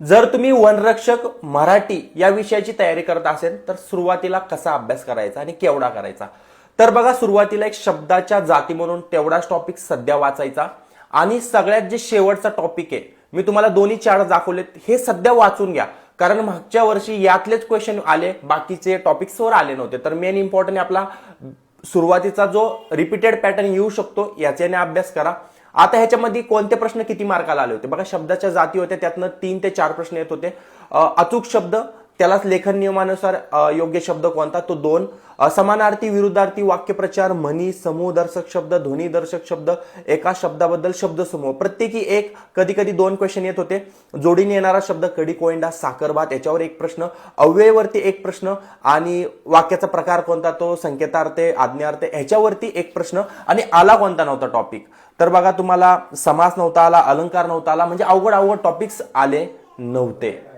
जर तुम्ही वनरक्षक मराठी या विषयाची तयारी करत असेल तर सुरुवातीला कसा अभ्यास करायचा आणि केवढा करायचा? तर बघा सुरुवातीला एक शब्दाच्या जाती म्हणून तेवढाच टॉपिक सध्या वाचायचा. आणि सगळ्यात जे शेवटचा टॉपिक आहे मी तुम्हाला दोन्ही चार दाखवलेत हे सध्या वाचून घ्या. कारण मागच्या वर्षी यातलेच क्वेश्चन आले बाकीचे टॉपिक्सवर आले नव्हते. तर मेन इम्पॉर्टंट आपला सुरुवातीचा जो रिपीटेड पॅटर्न येऊ शकतो याच्याने अभ्यास करा. आता ह्याच्यामध्ये कोणते प्रश्न किती मार्काला आले होते? बघा शब्दाच्या जाती होत्या त्यातनं तीन ते चार प्रश्न येत होते. अचूक शब्द त्यालाच लेखन नियमानुसार योग्य शब्द कोणता? तो दोन. समानार्थी विरुद्धार्थी वाक्यप्रचार म्हणी समूहदर्शक शब्द ध्वनीदर्शक शब्द एका शब्दाबद्दल शब्दसमूह प्रत्येकी एक कधी कधी दोन क्वेश्चन येत होते. जोडीने येणारा शब्द कडी कोयंडा साखरभात याच्यावर एक प्रश्न. अव्ययवरती एक प्रश्न आणि वाक्याचा प्रकार कोणता? तो संकेतार्थ आज्ञार्थे ह्याच्यावरती एक प्रश्न आणि आला कोणता नव्हता टॉपिक तर बघा तुम्हाला समास नव्हता आला अलंकार नव्हता आला म्हणजे अवघड अवघड टॉपिक्स आले नव्हते.